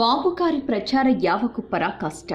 బాబుగారి ప్రచార యావకు పరాకాష్ట.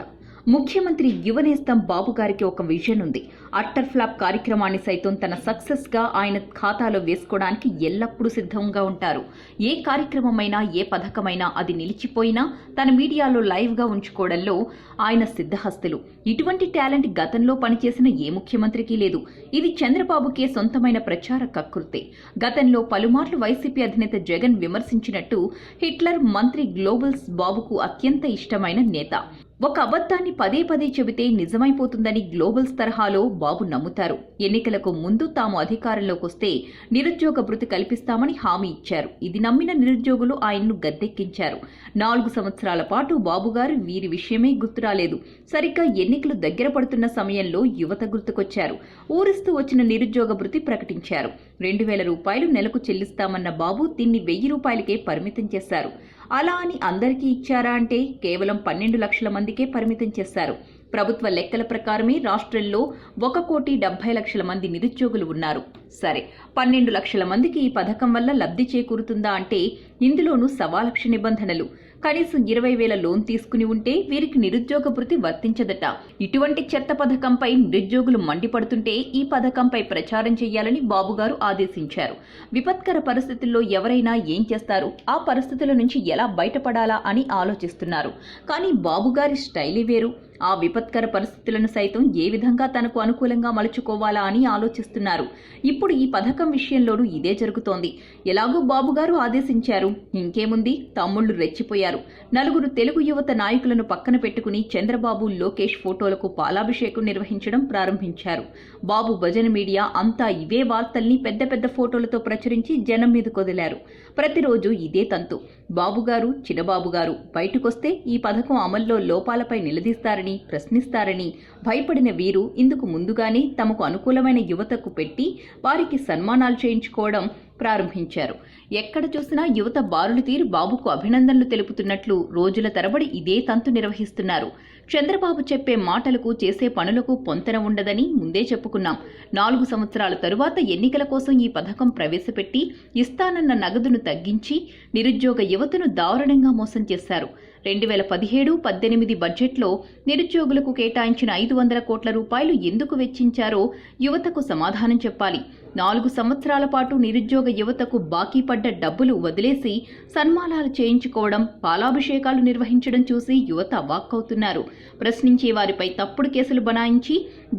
ముఖ్యమంత్రి యువనేస్తం బాబుగారికి ఒక విజన్ ఉంది. అట్టర్ ఫ్లాప్ కార్యక్రమాన్ని సైతం తన సక్సెస్గా ఆయన ఖాతాలో వేసుకోవడానికి ఎల్లప్పుడూ సిద్ధంగా ఉంటారు. ఏ కార్యక్రమమైనా ఏ పథకమైనా అది నిలిచిపోయినా తన మీడియాలో లైవ్గా ఉంచుకోవడంలో ఆయన సిద్ధహస్తులు. ఇటువంటి టాలెంట్ గతంలో పనిచేసిన ఏ ముఖ్యమంత్రికి లేదు. ఇది చంద్రబాబుకే సొంతమైన ప్రచార కకృతే. గతంలో పలుమార్లు వైసీపీ అధినేత జగన్ విమర్శించినట్టు హిట్లర్ మంత్రి గ్లోబల్స్ బాబుకు అత్యంత ఇష్టమైన నేత. ఒక అబద్ధాన్ని పదే పదే చెబితే నిజమైపోతుందని గ్లోబల్స్ తరహాలో బాబు నమ్ముతారు. ఎన్నికలకు ముందు తాము అధికారంలోకి వస్తే నిరుద్యోగ భృతి కల్పిస్తామని హామీ ఇచ్చారు. ఇది నమ్మిన నిరుద్యోగులు ఆయన్ను గద్దెక్కించారు. నాలుగు సంవత్సరాల పాటు బాబుగారు వీరి విషయమే గుర్తురాలేదు. సరిగ్గా ఎన్నికలు దగ్గర పడుతున్న సమయంలో యువత గుర్తుకొచ్చారు. ఊరిస్తూ వచ్చిన నిరుద్యోగ భృతి ప్రకటించారు. రెండు వేల రూపాయలు నెలకు చెల్లిస్తామన్న బాబు దీన్ని వెయ్యి రూపాయలకే పరిమితం చేశారు. అలా అని అందరికీ ఇచ్చారా అంటే కేవలం పన్నెండు లక్షల మందికే పరిమితం చేశారు. ప్రభుత్వ లెక్కల ప్రకారమే రాష్ట్రంలో ఒక కోటి డెబ్బై లక్షల మంది నిరుద్యోగులు ఉన్నారు. సరే పన్నెండు లక్షల మందికి ఈ పథకం వల్ల లబ్ధి చేకూరుతుందా అంటే ఇందులోనూ సవాలక్ష నిబంధనలు. కనీసం ఇరవై వేల లోన్ తీసుకుని ఉంటే వీరికి నిరుద్యోగ భృతి వర్తించదట. ఇటువంటి చెత్త పథకంపై నిరుద్యోగులు మండిపడుతుంటే ఈ పథకంపై ప్రచారం చేయాలని బాబుగారు ఆదేశించారు. విపత్కర పరిస్థితుల్లో ఎవరైనా ఏం చేస్తారు? ఆ పరిస్థితుల నుంచి ఎలా బయటపడాలా అని ఆలోచిస్తున్నారు. కానీ బాబుగారి స్టైలే వేరు. ఆ విపత్కర పరిస్థితులను సైతం ఏ విధంగా తనకు అనుకూలంగా మలుచుకోవాలా అని ఆలోచిస్తున్నారు. ఇప్పుడు ఈ పథకం విషయంలోనూ ఇదే జరుగుతోంది. ఎలాగో బాబుగారు ఆదేశించారు. ఇంకేముంది? తమ్ముళ్ళు రెచ్చిపోయారు. నలుగురు తెలుగు యువత నాయకులను పక్కన పెట్టుకుని చంద్రబాబు లోకేష్ ఫోటోలకు పాలాభిషేకం నిర్వహించడం ప్రారంభించారు. బాబు భజన మీడియా అంతా ఇవే వార్తల్ని పెద్ద పెద్ద ఫోటోలతో ప్రచురించి జనం మీద కొదిలారు ప్రతిరోజు ఇదే తంతు. బాబుగారు చిన్నబాబుగారు బయటకొస్తే ఈ పథకం అమల్లో లోపాలపై నిలదీస్తారని ప్రశ్నిస్తారని భయపడిన వీరు ఇందుకు ముందుగానే తమకు అనుకూలమైన యువతకు పెట్టి వారికి సన్మానాలు చేయించుకోవడం ప్రారంభించారు. ఎక్కడ చూసినా యువత బారులు తీరి బాబుకు అభినందనలు తెలుపుతున్నట్లు రోజుల తరబడి ఇదే తంతు నిర్వహిస్తున్నారు. చంద్రబాబు చెప్పే మాటలకు చేసే పనులకు పొంతన ఉండదని ముందే చెప్పుకున్నాం. నాలుగు సంవత్సరాల తరువాత ఎన్నికల కోసం ఈ పథకం ప్రవేశపెట్టి ఇస్తానన్న నగదును తగ్గించి నిరుద్యోగ యువతను దారుణంగా మోసం చేశారు. రెండు వేల పదిహేడు పద్దెనిమిది బడ్జెట్లో నిరుద్యోగులకు కేటాయించిన ఐదు వందల కోట్ల రూపాయలు ఎందుకు వెచ్చించారో యువతకు సమాధానం చెప్పాలి. నాలుగు సంవత్సరాల పాటు నిరుద్యోగ యువతకు బాకీ పడ్డ డబ్బులు వదిలేసి సన్మానాలు చేయించుకోవడం పాలాభిషేకాలు నిర్వహించడం చూసి యువత అవాక్కవుతున్నారు ప్రశ్నించే వారిపై తప్పుడు కేసులు బనాయించి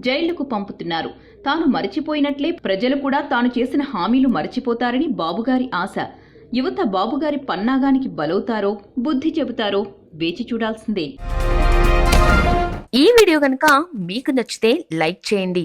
జైళ్ళకు పంపుతున్నారు. తాను మరిచిపోయినట్లే ప్రజలు కూడా తాను చేసిన హామీలు మరచిపోతారని బాబుగారి ఆశ. యువత బాబుగారి పన్నాగానికి బలవుతారో బుద్ధి చెబుతారో వేచి చూడాల్సిందే. ఈ వీడియో కనుక మీకు నచ్చితే లైక్ చేయండి.